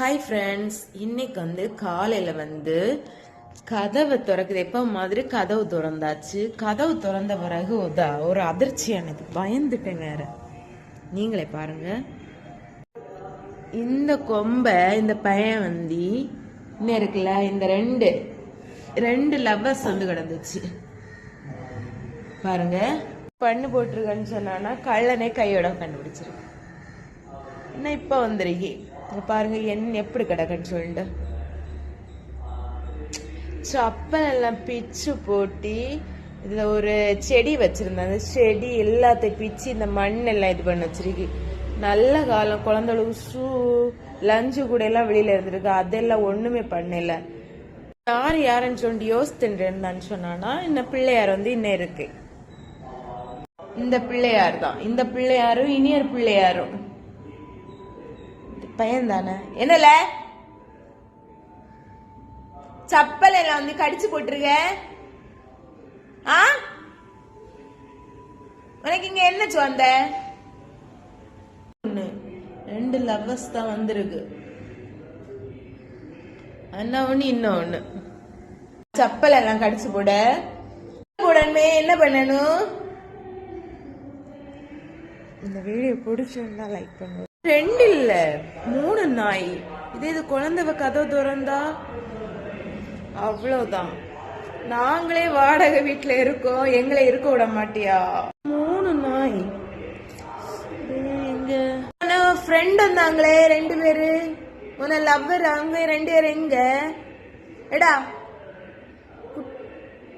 Hi friends இன்னைக்கு வந்து காலையில் வந்து கதவை திறக்குது. எப்போ மாதிரி கதவு திறந்தாச்சு? கதவு திறந்த பிறகு ஒரு ஒரு அதிர்ச்சியானது பயந்துட்டேன் வேற. நீங்களே பாருங்க. இந்த கொம்பை இந்த பையன் வந்து இன்னும் இருக்குல்ல இந்த ரெண்டு ரெண்டு லவ்வர்ஸ் வந்து கிடந்துச்சு. பாருங்க. பண்ணு போட்டிருக்கேன்னு சொன்னான்னா கள்ளனே கையோட கண்டுபிடிச்சிருக்கு என்ன இப்போ வந்துருக்கி அது பாருங்க என் எப்படி கிடக்குன்னு சொல்லிட்டு. சப்பல் எல்லாம் பிச்சு போட்டி இதில் ஒரு செடி வச்சுருந்தேன். அந்த செடி எல்லாத்தையும் பிச்சு இந்த மண்ணெல்லாம் இது பண்ணி வச்சிருக்கு. நல்ல காலம் குழந்தைகளுக்கு ஷூ லஞ்சு கூட எல்லாம் வெளியில இருந்திருக்கு. அதெல்லாம் ஒண்ணுமே பண்ணல. யார் யாருன்னு சொல்லிட்டு யோசித்துட்டு இருந்தான்னு சொன்னானா இந்த பிள்ளையார் வந்து இன்னும் இருக்கு. இந்த பிள்ளையார் தான். இந்த பிள்ளையாரும் இனியர் பிள்ளையாரும். பையன் தானே என்னல? சப்பல் எல்லாம் வந்து கடிச்சு போட்டிருக்க? ஆ? உனக்கு இங்க என்ன சொந்த ஒண்ணு. ரெண்டு லவ்வர்ஸ் தான் வந்திருக்கு. அண்ணா ஒண்ணு இன்னும் ஒண்ணு. சப்பல் எல்லாம் கடிச்சு போட. உடனே என்ன பண்ணணும்? இந்த வீடியோ பிடிச்சிருந்தா லைக் பண்ணுங்க. ரெண்டு இல்ல மூணு நாய். இதே இது குழந்தைவ கதவு திறந்தா? அவ்வளவுதான் நாங்களே வாடகை வீட்டுல இருக்கோம். எங்களை இருக்க விட மாட்டியா? மூணு நாய். எங்க? ஃப்ரெண்ட் வந்தாங்களே ரெண்டு பேரு. உன லவ்வர் அவங்க ரெண்டு பேர் எங்க? எடா.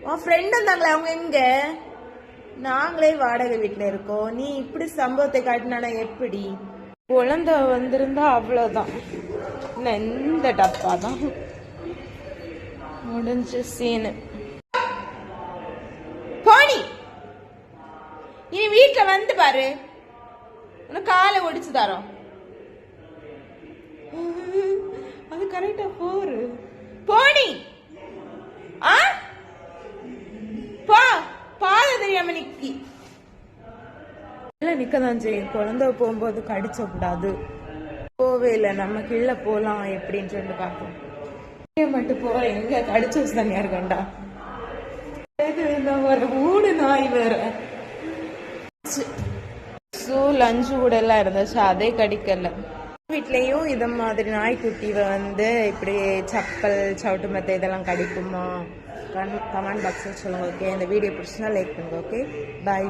உன் ஃப்ரெண்ட் வந்தாங்களே அவங்க எங்க? நாங்களே வாடகை வீட்டுல இருக்கோம். நீ இப்படி சம்பவத்தை காட்டினா எப்படி? குழந்த வந்திருந்தா அவ்வளோதான் இந்த டப்பா தான் முடிஞ்ச சீனு போனி இனி வீட்டில் வந்து பாரு. உனக்கு காலை ஒடிச்சு தரோம். அது கரெக்டா போரு. போனி ஆ? பா பாத தெரியாம நிக்கி. இல்ல நிக்கதான் செய்யும். குழந்தை போகும்போது கடிச்ச கூடாது. போவே இல்லை. நம்ம கீழே போலாம் எப்படின்னு சொல்லிட்டு பார்ப்போம். மட்டும் போற எங்க கடிச்சு வச்சு தனியா இருக்கண்டா ஒரு மூணு நாய் வேற. ஸோ லஞ்சு கூட எல்லாம் இருந்துச்சு. அதே கடிக்கல. வீட்லயும் இத மாதிரி நாய்க்குட்டிவ வந்து இப்படி சப்பல் சவுட்டு மெத்த இதெல்லாம் கடிக்குமா? கமெண்ட் பாக்ஸில் சொல்லுங்க ஓகே இந்த வீடியோ பிடிச்சினா லைக் பண்ணுங்க ஓகே பாய்